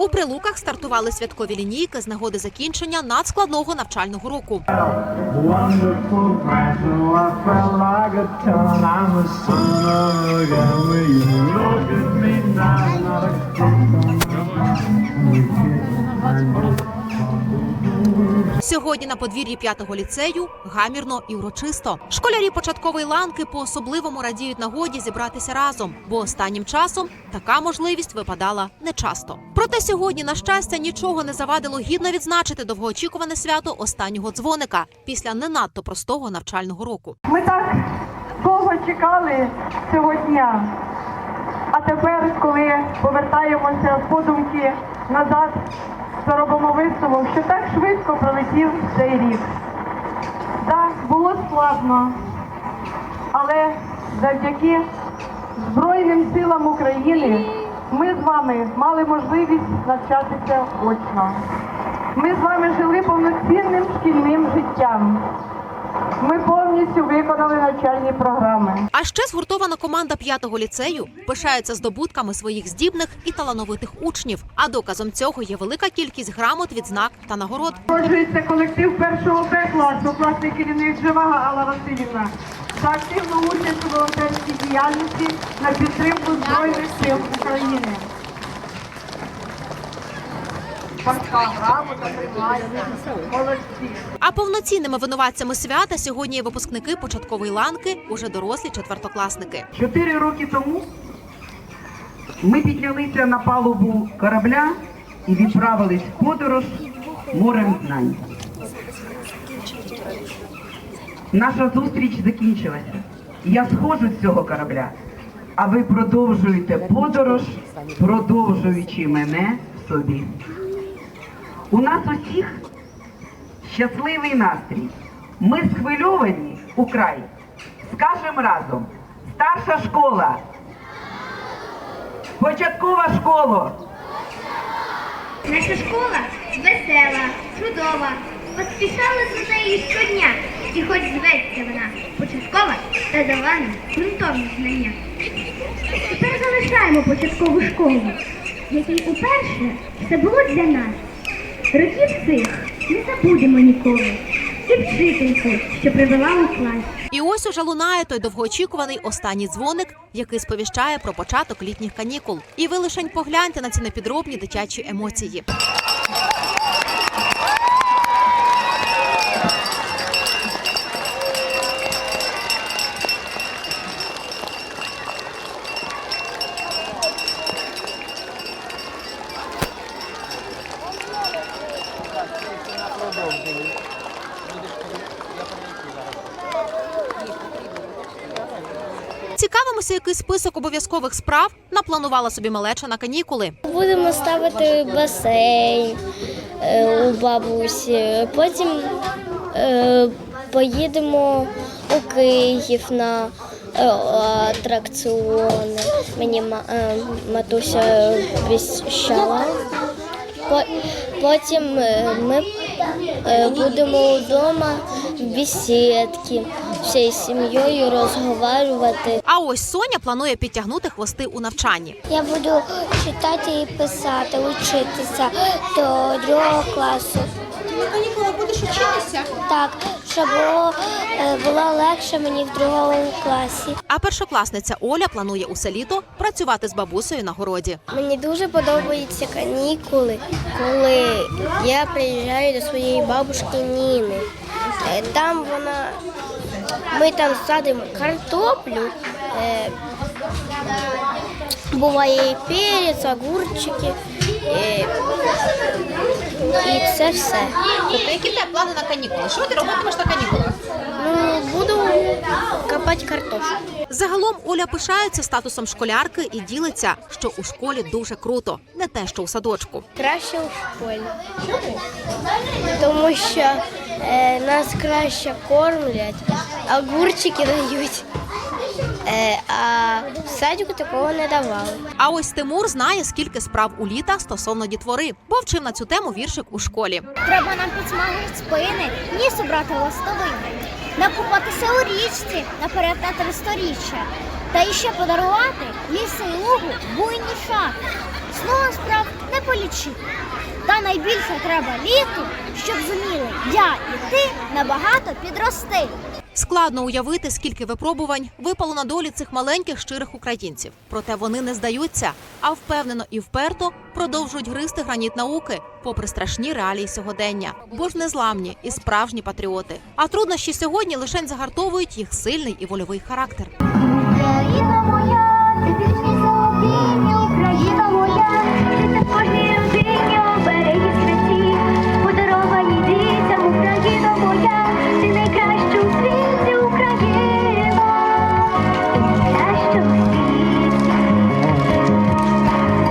У прилуках стартували святкові лінійки з нагоди закінчення надскладного навчального року. Сьогодні на подвір'ї п'ятого ліцею гамірно і урочисто. Школярі початкової ланки по особливому радіють нагоді зібратися разом, бо останнім часом така можливість випадала нечасто. Проте сьогодні, на щастя, нічого не завадило гідно відзначити довгоочікуване свято останнього дзвоника після не надто простого навчального року. Ми так довго чекали цього дня. А тепер, коли повертаємося в подумки назад, то робимо висновок, що так швидко пролетів цей рік. Так, було складно, але завдяки Збройним силам України ми з вами мали можливість навчатися очно. Ми з вами жили повноцінним шкільним життям. Ми повністю виконали навчальні програми. А ще згуртована команда п'ятого ліцею пишається здобутками своїх здібних і талановитих учнів. А доказом цього є велика кількість грамот, відзнак та нагород. Продовжується колектив першого Б класу, класний керівник Живага Алла Васильівна. За активну участь у волонтерській діяльності на підтримку Збройних сил України. А повноцінними винуватцями свята сьогодні є випускники початкової ланки, уже дорослі четвертокласники. Чотири роки тому ми піднялися на палубу корабля і відправились в подорож морем знань. Наша зустріч закінчилася. Я сходжу з цього корабля, а ви продовжуєте подорож, продовжуючи мене собі. У нас усіх щасливий настрій. Ми схвильовані украй. Скажемо разом. Старша школа. Початкова школа. Наша школа весела, чудова. Поспішали до неї щодня, і хоч зветься вона початкова та дала нам ґрунтовні знання. Тепер залишаємо початкову школу, якій уперше все було для нас. Років цих не забудемо ніколи. І вчительку, що привела у клас. І ось уже лунає той довгоочікуваний останній дзвоник, який сповіщає про початок літніх канікул. І ви лишень погляньте на ці непідробні дитячі емоції. Цікавимося, який список обов'язкових справ напланувала соби малеча на канікули. Будемо ставити басейн е, у бабусі. Потім е, поїдемо у Київ на е, атракціони. Мені ма- матуся обіцяла. Потім ми будемо вдома в бесідки, всією сім'єю розговорювати. А ось Соня планує підтягнути хвости у навчанні. Я буду читати і писати, учитися до другого класу. Ти на канікулах будеш вчитися? Так, щоб було, е, було легше мені в другому класі. А першокласниця Оля планує усе літо працювати з бабусею на городі. Мені дуже подобаються канікули, коли я приїжджаю до своєї бабушки Ніни. Е, Там вона, ми там садимо картоплю, е, буває і перець, огурчики. І це все. Тобто, які тебе плани на канікули? Що ти робитимеш на канікулах? Ну, буду копати картошку. Загалом Оля пишається статусом школярки і ділиться, що у школі дуже круто, не те, що у садочку. Краще у школі. Тому що е, нас краще кормлять, огурчики дають. Е, а в садіку такого не давали. А ось Тимур знає, скільки справ у літа стосовно дітвори, бо вчив на цю тему віршик у школі. Треба нам підсмагати спини, ніс брати ластовини, накупатися у річці наперед на тристоріччя, та іще подарувати лісу і лугу буйні шахи. Словом справ не болячи. Та найбільше треба літу, щоб зуміли я і ти набагато підрости. Складно уявити, скільки випробувань випало на долі цих маленьких щирих українців. Проте вони не здаються, а впевнено і вперто продовжують гризти граніт науки, попри страшні реалії сьогодення. Бо ж незламні і справжні патріоти. А труднощі сьогодні лише загартовують їх сильний і вольовий характер. Україна моя, ти пісні солов'їні, Україна моя, ти кожній